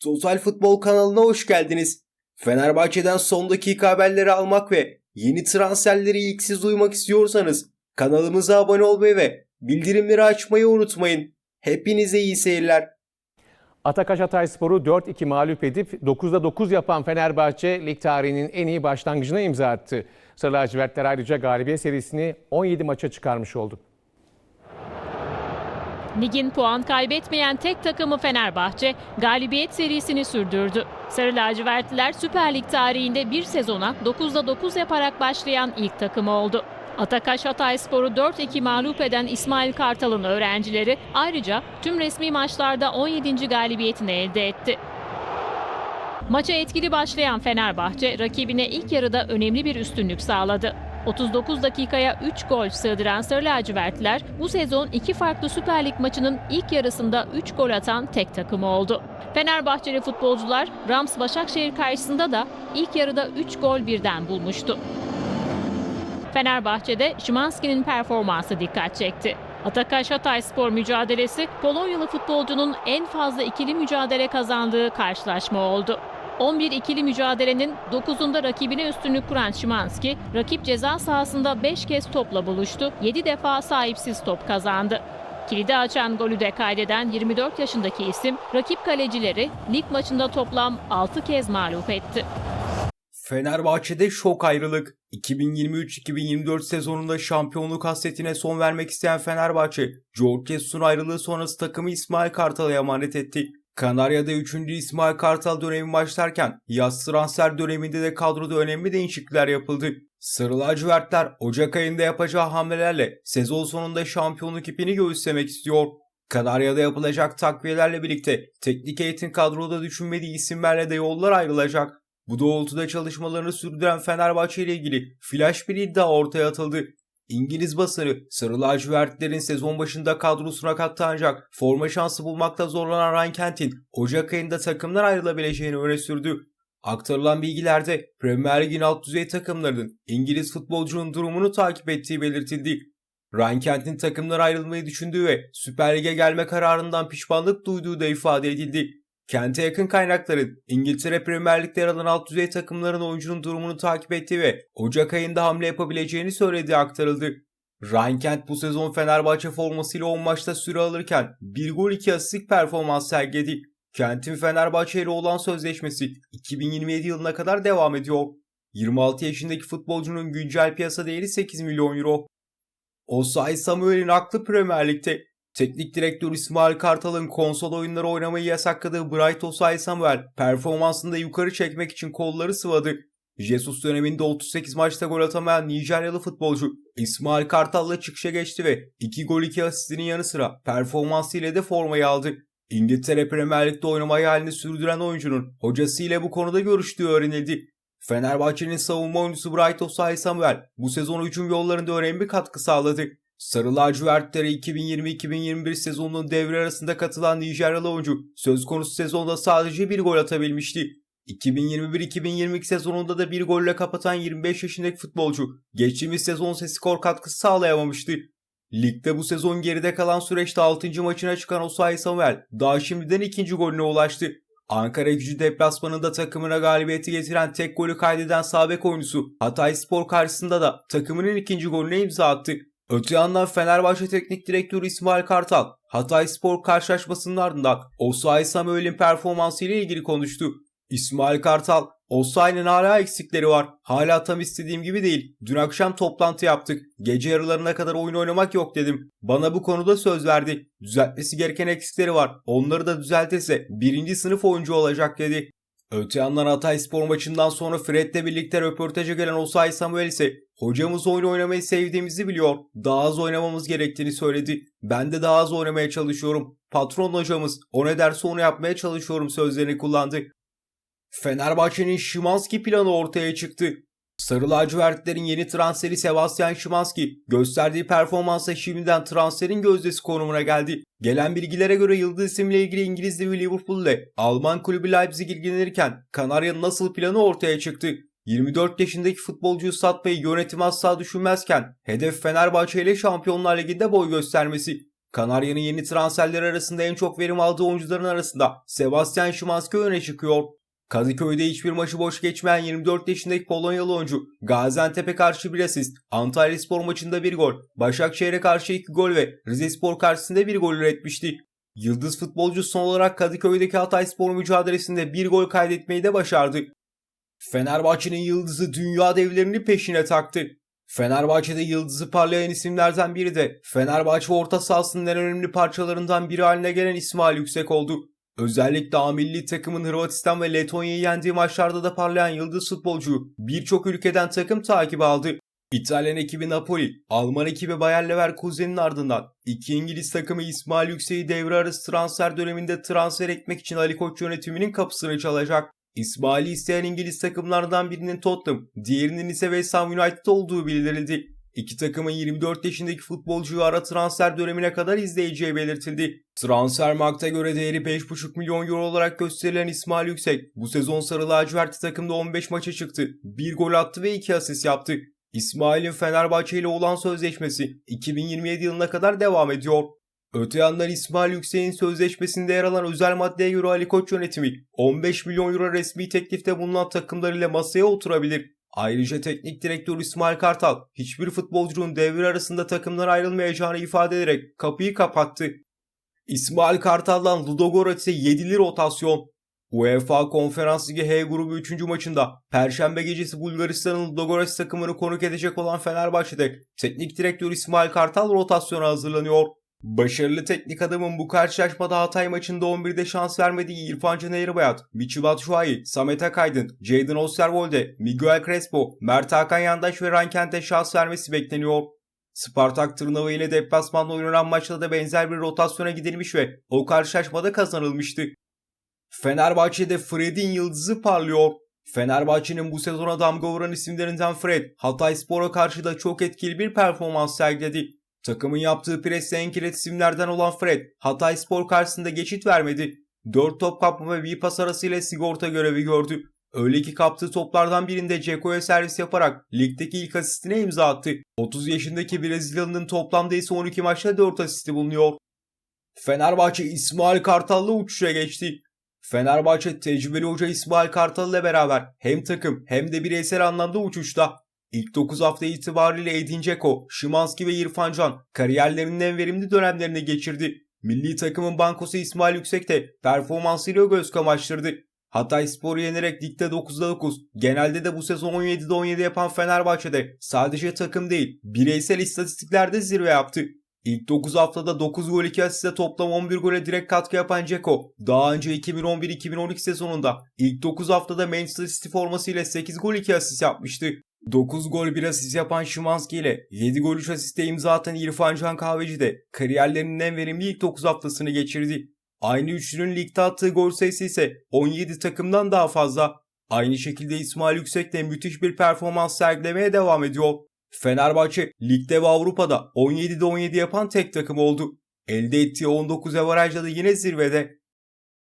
Total Futbol kanalına hoş geldiniz. Fenerbahçe'den son dakika haberleri almak ve yeni transferleri ilk siz duymak istiyorsanız kanalımıza abone olmayı ve bildirimleri açmayı unutmayın. Hepinize iyi seyirler. Atakaş Hatayspor'u 4-2 mağlup edip 9'da 9 yapan Fenerbahçe lig tarihinin en iyi başlangıcına imza attı. Sarı lacivertler ayrıca galibiyet serisini 17 maça çıkarmış oldu. Ligin puan kaybetmeyen tek takımı Fenerbahçe galibiyet serisini sürdürdü. Sarı lacivertliler Süper Lig tarihinde bir sezona 9'da 9 yaparak başlayan ilk takım oldu. Atakaş Hatayspor'u 4-2 mağlup eden İsmail Kartal'ın öğrencileri ayrıca tüm resmi maçlarda 17. galibiyetini elde etti. Maça etkili başlayan Fenerbahçe rakibine ilk yarıda önemli bir üstünlük sağladı. 39 dakikaya 3 gol sığdıran Sarı Lacivertliler bu sezon iki farklı Süper Lig maçının ilk yarısında 3 gol atan tek takım oldu. Fenerbahçeli futbolcular Rams Başakşehir karşısında da ilk yarıda 3 gol birden bulmuştu. Fenerbahçe'de Şimanski'nin performansı dikkat çekti. Atakaş Hatayspor mücadelesi Polonyalı futbolcunun en fazla ikili mücadele kazandığı karşılaşma oldu. 11 ikili mücadelenin 9'unda rakibine üstünlük kuran Şimanski, rakip ceza sahasında 5 kez topla buluştu, 7 defa sahipsiz top kazandı. Kilidi açan golü de kaydeden 24 yaşındaki isim, rakip kalecileri lig maçında toplam 6 kez mağlup etti. Fenerbahçe'de şok ayrılık. 2023-2024 sezonunda şampiyonluk hasretine son vermek isteyen Fenerbahçe, George Jesus'un ayrılığı sonrası takımı İsmail Kartal'a emanet etti. Kanarya'da 3. İsmail Kartal dönemi başlarken yaz transfer döneminde de kadroda önemli değişiklikler yapıldı. Sarı lacivertler Ocak ayında yapacağı hamlelerle sezon sonunda şampiyonluk ipini göğüslemek istiyor. Kanarya'da yapılacak takviyelerle birlikte teknik eğitim kadroda düşünmediği isimlerle de yollar ayrılacak. Bu doğrultuda çalışmalarını sürdüren Fenerbahçe ile ilgili flash bir iddia ortaya atıldı. İngiliz basını Sarı lacivertlerin sezon başında kadrosuna kattı ancak forma şansı bulmakta zorlanan Ryan Kent'in Ocak ayında takımdan ayrılabileceğini öne sürdü. Aktarılan bilgilerde Premier Lig'in alt düzey takımlarının İngiliz futbolcunun durumunu takip ettiği belirtildi. Ryan Kent'in takımdan ayrılmayı düşündüğü ve Süper Lig'e gelme kararından pişmanlık duyduğu da ifade edildi. Kente yakın kaynakların İngiltere Premier Lig'de yer alan alt düzey takımların oyuncunun durumunu takip ettiği ve Ocak ayında hamle yapabileceğini söylediği aktarıldı. Ryan Kent bu sezon Fenerbahçe formasıyla 10 maçta süre alırken 1 gol 2 asistlik performans sergiledi. Kent'in Fenerbahçe ile olan sözleşmesi 2027 yılına kadar devam ediyor. 26 yaşındaki futbolcunun güncel piyasa değeri 8 milyon euro. Osay Samuel'in aklı Premier Lig'de. Teknik direktör İsmail Kartal'ın konsol oyunları oynamayı yasakladığı Bright Osay Samuel performansını da yukarı çekmek için kolları sıvadı. Jesus döneminde 38 maçta gol atamayan Nijeryalı futbolcu İsmail Kartal'la çıkışa geçti ve 2 gol 2 asistinin yanı sıra performansıyla de formayı aldı. İngiltere Premier Lig'de oynamayı hayalini sürdüren oyuncunun hocası ile bu konuda görüştüğü öğrenildi. Fenerbahçe'nin savunma oyuncusu Bright Osay Samuel bu sezon hücum yollarında önemli katkı sağladı. Sarı lacivertlere 2020-2021 sezonunun devre arasında katılan Nijeryalı oyuncu söz konusu sezonda sadece bir gol atabilmişti. 2021-2022 sezonunda da bir golle kapatan 25 yaşındaki futbolcu geçtiğimiz sezon ise skor katkısı sağlayamamıştı. Ligde bu sezon geride kalan süreçte 6. maçına çıkan Osayi Samuel daha şimdiden ikinci golüne ulaştı. Ankara gücü deplasmanında takımına galibiyeti getiren tek golü kaydeden sabek oyuncusu Hatay Spor karşısında da takımının ikinci golüne imza attı. Öte yandan Fenerbahçe Teknik Direktörü İsmail Kartal, Hatay Spor karşılaşmasının ardından Osayi Samuel'in performansı ile ilgili konuştu. İsmail Kartal, Osayi'nin hala eksikleri var. Hala tam istediğim gibi değil. Dün akşam toplantı yaptık. Gece yarılarına kadar oyun oynamak yok dedim. Bana bu konuda söz verdi. Düzeltmesi gereken eksikleri var. Onları da düzeltirse birinci sınıf oyuncu olacak dedi. Öte yandan Hatay Spor maçından sonra Fred'le birlikte röportaja gelen Osayi Samuel ise hocamız oyun oynamayı sevdiğimizi biliyor. Daha az oynamamız gerektiğini söyledi. Ben de daha az oynamaya çalışıyorum. Patron hocamız o ne derse onu yapmaya çalışıyorum sözlerini kullandı. Fenerbahçe'nin Şimanski planı ortaya çıktı. Sarı lacivertlerin yeni transferi Sebastian Şimanski gösterdiği performansla şimdiden transferin gözdesi konumuna geldi. Gelen bilgilere göre Yıldız isimle ilgili İngiliz devi Liverpool ile Alman kulübü Leipzig ilgilenirken Kanarya'nın nasıl planı ortaya çıktı. 24 yaşındaki futbolcuyu satmayı yönetim asla düşünmezken hedef Fenerbahçe ile Şampiyonlar Ligi'nde boy göstermesi. Kanarya'nın yeni transferler arasında en çok verim aldığı oyuncuların arasında Sebastian Szymanski öne çıkıyor. Kadıköy'de hiçbir maçı boş geçmeyen 24 yaşındaki Polonyalı oyuncu Gaziantep'e karşı bir asist, Antalyaspor maçında bir gol, Başakşehir'e karşı iki gol ve Rizespor karşısında bir gol üretmişti. Yıldız futbolcu son olarak Kadıköy'deki Hatayspor mücadelesinde bir gol kaydetmeyi de başardı. Fenerbahçe'nin yıldızı dünya devlerini peşine taktı. Fenerbahçe'de yıldızı parlayan isimlerden biri de Fenerbahçe orta sahasının en önemli parçalarından biri haline gelen İsmail Yüksek oldu. Özellikle A milli takımın Hırvatistan ve Letonya'yı yendiği maçlarda da parlayan yıldız futbolcu birçok ülkeden takım takibi aldı. İtalyan ekibi Napoli, Alman ekibi Bayer Leverkusen'in ardından iki İngiliz takımı İsmail Yüksek'i devre arası transfer döneminde transfer etmek için Ali Koç yönetiminin kapısını çalacak. İsmail'i isteyen İngiliz takımlardan birinin Tottenham, diğerinin ise West Ham United olduğu bildirildi. İki takımın 24 yaşındaki futbolcuyu ara transfer dönemine kadar izleyeceği belirtildi. Transfermarkt'a göre değeri 5,5 milyon euro olarak gösterilen İsmail Yüksek bu sezon Sarı Lacivertli takımda 15 maça çıktı. 1 gol attı ve 2 asist yaptı. İsmail'in Fenerbahçe ile olan sözleşmesi 2027 yılına kadar devam ediyor. Öte yandan İsmail Yüksek'in sözleşmesinde yer alan özel maddeye göre Ali Koç yönetimi 15 milyon euro resmi teklifte bulunan takımlarıyla masaya oturabilir. Ayrıca teknik direktör İsmail Kartal hiçbir futbolcunun devre arasında takımdan ayrılmayacağını ifade ederek kapıyı kapattı. İsmail Kartal'dan Ludogorets'e 7'li rotasyon. UEFA Konferans Ligi H grubu 3. maçında Perşembe gecesi Bulgaristan'ın Ludogorets takımını konuk edecek olan Fenerbahçe'de teknik direktör İsmail Kartal rotasyona hazırlanıyor. Başarılı teknik adamın bu karşılaşmada Hatay maçında 11'de şans vermediği İrfan Can Eğribayat, Michi Batshuayi, Samet Akaydın, Jadon Osterwolde, Miguel Crespo, Mert Hakan Yandaş ve Rankent'e şans vermesi bekleniyor. Spartak Tırnava ile deplasmanda oynanan maçta da benzer bir rotasyona gidilmiş ve o karşılaşmada kazanılmıştı. Fenerbahçe'de Fred'in yıldızı parlıyor. Fenerbahçe'nin bu sezona damga vuran isimlerinden Fred, Hatay Spor'a karşı da çok etkili bir performans sergiledi. Takımın yaptığı presle en kilit olan Fred, Hatay Spor karşısında geçit vermedi. 4 top kapma ve bir pas arasıyla sigorta görevi gördü. Öyle ki kaptığı toplardan birinde Ceko'ya servis yaparak ligdeki ilk asistine imza attı. 30 yaşındaki Brezilyalı'nın toplamda ise 12 maçta 4 asisti bulunuyor. Fenerbahçe İsmail Kartal'la uçuşa geçti. Fenerbahçe tecrübeli hoca İsmail Kartal ile beraber hem takım hem de bireysel anlamda uçuşta. İlk 9 hafta itibariyle Edin Dzeko, Şimanski ve İrfan Can kariyerlerinin en verimli dönemlerini geçirdi. Milli takımın bankosu İsmail Yüksek de performansıyla göz kamaştırdı. Hatay Spor'u yenerek ligde 9'da 9, genelde de bu sezon 17'de 17 yapan Fenerbahçe'de sadece takım değil, bireysel istatistiklerde zirve yaptı. İlk 9 haftada 9 gol 2 asiste toplam 11 gole direkt katkı yapan Ceko, daha önce 2011-2012 sezonunda ilk 9 haftada Manchester City formasıyla 8 gol 2 asist yapmıştı. 9 gol 1 asist yapan Şimanski ile 7 gol 3 asiste imza atan İrfan Can Kahveci de kariyerlerinin en verimli ilk 9 haftasını geçirdi. Aynı üçlünün ligde attığı gol sayısı ise 17 takımdan daha fazla. Aynı şekilde İsmail Yüksek de müthiş bir performans sergilemeye devam ediyor. Fenerbahçe ligde ve Avrupa'da 17'de 17 yapan tek takım oldu. Elde ettiği 19 avarajla da yine zirvede.